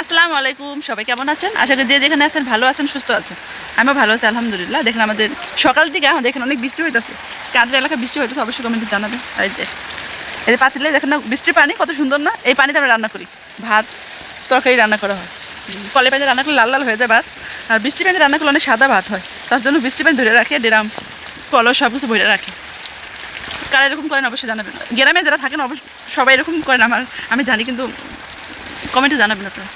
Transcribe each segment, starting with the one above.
আসসালামু আলাইকুম, সবাই কেমন আছেন? আশা করি যে যেখানে আছেন ভালো আছেন, সুস্থ আছেন। আমিও ভালো আছি, আলহামদুলিল্লাহ। দেখেন আমাদের সকাল থেকে আমাদের এখানে অনেক বৃষ্টি হইতেছে। কাদের এলাকায় বৃষ্টি হইতেছে, অবশ্যই কমেন্টে জানাবেন। এই যে এই যে পাতিলে দেখেন না, বৃষ্টির পানি কত সুন্দর না? এই পানিতে আমরা রান্না করি। ভাত, তরকারি রান্না করা হয়। কলে পানি রান্না করলে লাল লাল হয়ে যায় ভাত। আর বৃষ্টি পানি রান্না করলে অনেক সাদা ভাত হয়। তার জন্য বৃষ্টি পানি ধরে রাখে, ডেরাম কল সব কিছু ভরে রাখে। কারা এরকম করেন অবশ্যই জানাবেন। গ্রামে যারা থাকেন অবশ্যই সবাই এরকম করেন আমার আমি জানি, কিন্তু কমেন্টে জানাবেন আপনারা।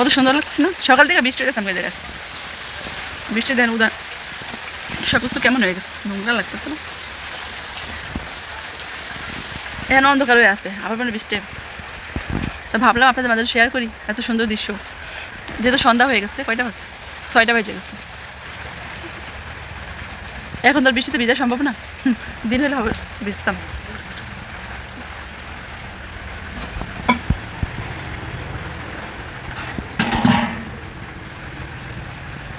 কত সুন্দর লাগছে না? সকাল থেকে বৃষ্টি আমাকে জায়গায় বৃষ্টি দেন উদার সব কিছু কেমন হয়ে গেছে? নোংরা লাগতেছে না? এখন অন্ধকার হয়ে আছে, আবার মানে বৃষ্টি তা ভাবলাম আপনাদের মাঝে শেয়ার করি, এত সুন্দর দৃশ্য। যেহেতু সন্ধ্যা হয়ে গেছে, কয়টা বাজে? ছয়টা বেজে গেছে। এখন তো বৃষ্টিতে ভিজা সম্ভব না। দিন হলে হবে, ভিজতাম।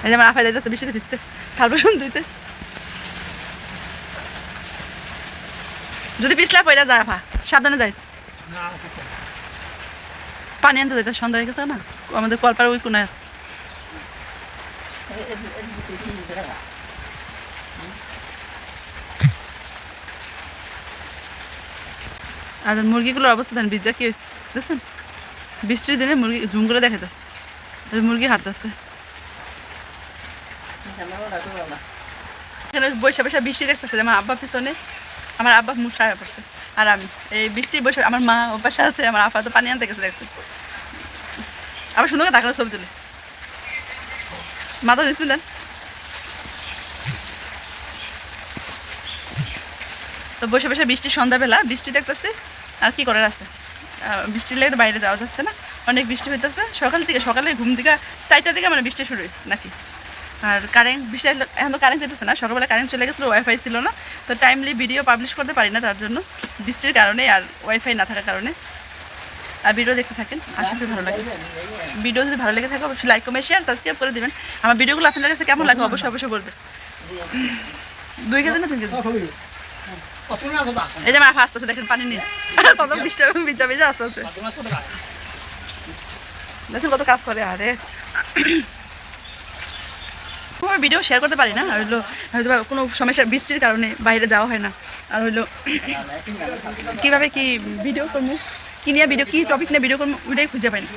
এই যে আমার আফাই যাইতেছে বৃষ্টিতে ভিজতে। খাল বসুন ধুইতে। যদি পিছলা পয়লা যায় আফা সাবধানে যাই পানি আনতে যাইতে সন্ধ্যা হয়ে গেছে না? আমাদের কলপার ওই কোনায় আছে। আর মুরগিগুলোর অবস্থা দেন বিজ্জা কি হয়েছে দেখছেন? বৃষ্টির দিনে মুরগি ঝুমগুলো দেখা যাচ্ছে মুরগি হাঁটতেছে। এখানে বৈশা বৈশা বৃষ্টি দেখতেছে আমার আব্বা পিছনে আমার আব্বা মুখ সারা পড়ছে। আর আমি এই বৃষ্টি বসে আমার মা আছে আমার তো পানি আনতে গেছে দেখছে। আবার সুন্দর করে ছবি তুলে। মাথা তো বসে বসে বৃষ্টির সন্ধ্যাবেলা বৃষ্টি দেখতেছে আর কি করার আছে? আহ, বৃষ্টির লেগে তো বাইরে যাওয়া যাচ্ছে না অনেক বৃষ্টি হইতেছে। সকাল থেকে সকালে ঘুম থেকে চারটা থেকে মানে বৃষ্টি শুরু হয়েছে নাকি? আর কারেন্ট আসলে- এখন তো কারেন্ট যেতেছে না। সকালবেলা কারেন্ট চলে গেছিল ওয়াইফাই ছিল না। তো টাইমলি ভিডিও পাবলিশ করতে পারি না তার জন্য। বৃষ্টির কারণে আর ওয়াইফাই না থাকার কারণে। আর ভিডিও দেখতে থাকেন, আশা করি ভালো লাগে। ভিডিও যদি ভালো লেগে থাকে, অবশ্যই লাইক কমেন্ট শেয়ার সাবস্ক্রাইব করে দেবেন। আমার ভিডিওগুলো আপনাদের কাছে কেমন লাগে অবশ্যই অবশ্যই বলবেন। দুই কেজি না তিন কেজি? এই যে আমার আস্তে আস্তে দেখেন, পানি নিয়ে কত হবে, ভিজা ভিজা, আস্তে আস্তে। দেখেন কত কাজ করে, আরে। ভিডিও শেয়ার করতে পারি না। আর হইল হয়তো কোনো সমস্যা বৃষ্টির কারণে বাইরে যাওয়া হয় না। আর হইল কীভাবে কি ভিডিও করব? কি নিয়ে ভিডিও কী টপিক নিয়ে ভিডিও করব? ওইটাই খুঁজে পাই না।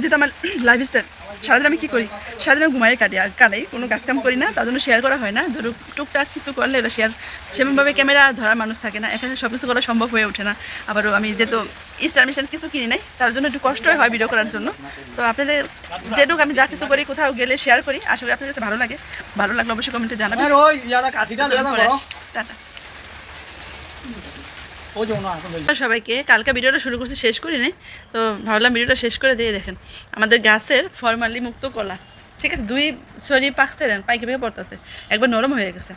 যেহেতু আমার লাইফ স্টাইল সারাদিন আমি কী করি? সারাদিন আমি ঘুমাই কাটি আর কাটাই কোনো কাজ কাম করি না তার জন্য শেয়ার করা হয় না। ধরো টুকটাক কিছু করলে ওটা শেয়ার সেমনভাবে ক্যামেরা ধরার মানুষ থাকে না এখানে সব কিছু করা সম্ভব হয়ে ওঠে না। আবারও আমি যেহেতু স্টার মিশন কিছু কিনি নাই তার জন্য একটু কষ্টই হয় ভিডিও করার জন্য। তো আপনাদের যেটুকু আমি যা কিছু করি কোথাও গেলে শেয়ার করি আশা করি আপনাদের কাছে ভালো লাগে। ভালো লাগলে অবশ্যই কমেন্টে জানাবেন। টাটা ও যাও না এখন যাই। সবাইকে। কালকে ভিডিওটা শুরু করছি, শেষ করি নাই তো ভাবলাম ভিডিওটা শেষ করে দিয়ে দেখেন। আমাদের গাছের ফরমালি মুক্ত কলা। ঠিক আছে, দুই সরি পাকতে দেন, পাইকে পেকে পড়তেছে। একবার নরম হয়ে গেছে।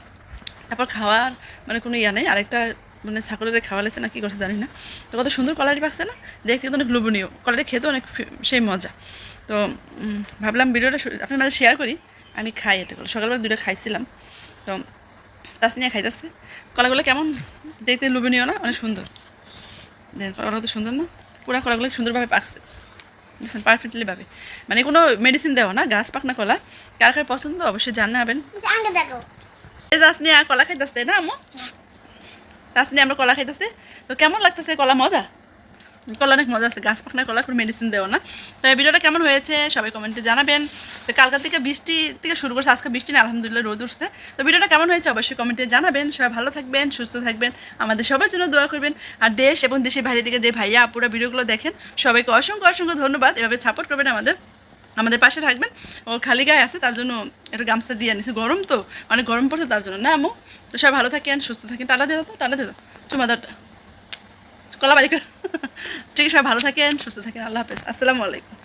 তারপর খাওয়ার মানে কোনো ইয়া নেই। আরেকটা মানে ছাগলের খাওয়া লাগছে না, কি করছে জানি না। তো কত সুন্দর কলাটি পাকছে না, দেখতে কিন্তু অনেক লোভনীয়। কলাটি খেতে অনেক সেই মজা। তো ভাবলাম ভিডিওটা আপনার মাঝে শেয়ার করি। আমি খাই এটা করে সকালবেলা দুটো খাইছিলাম। তো তাসনিয়া খাইতেছে। কলাগুলো কেমন দেখতে লোভনীয় না? অনেক সুন্দর। কলাগুলো তো সুন্দর না? পুরা কলাগুলো সুন্দরভাবে পাকছে। দেখছেন পারফেক্টলিভাবে মানে কোনো মেডিসিন দেওয়া না গাছ পাক না কলা। কার কার পছন্দ অবশ্যই জানাবেন। এই তাসনিয়া কলা খাইতেছে না আমি তাসনিয়া আমরা কলা খাইতেছে। তো কেমন লাগতেছে কলা মজা? কলা অনেক মজা আছে, গাছ পাকনা কলা কোনো মেডিসিন দেওয়া না। তো এই ভিডিওটা কেমন হয়েছে সবাই কমেন্টে জানাবেন। তো কালকা থেকে বৃষ্টি থেকে শুরু করছে, আজকে বৃষ্টি না, আলহামদুলিল্লাহ রোদ উঠছে। তো ভিডিওটা কেমন হয়েছে অবশ্যই কমেন্টে জানাবেন। সবাই ভালো থাকবেন, সুস্থ থাকবেন, আমাদের সবার জন্য দোয়া করবেন। আর দেশ এবং দেশের বাইরে থেকে যে ভাইয়া, আপুরা ভিডিওগুলো দেখেন, সবাইকে অসংখ্য অসংখ্য ধন্যবাদ। এভাবে সাপোর্ট করবেন আমাদের আমাদের পাশে থাকবেন। ও খালি গায়ে আছে, তার জন্য একটু গামছা দিয়ে আনিছি। গরম তো অনেক গরম পড়ছে তার জন্য। না আমু তো সবাই ভালো থাকেন, সুস্থ থাকেন। টাটা দিয়ে দাও টাটা দিয়ে দাও। চুমা কলা বাড়ি ঠিক আছে ভালো থাকেন সুস্থ থাকেন আল্লাহ হাফেজ। আসসালামু আলাইকুম।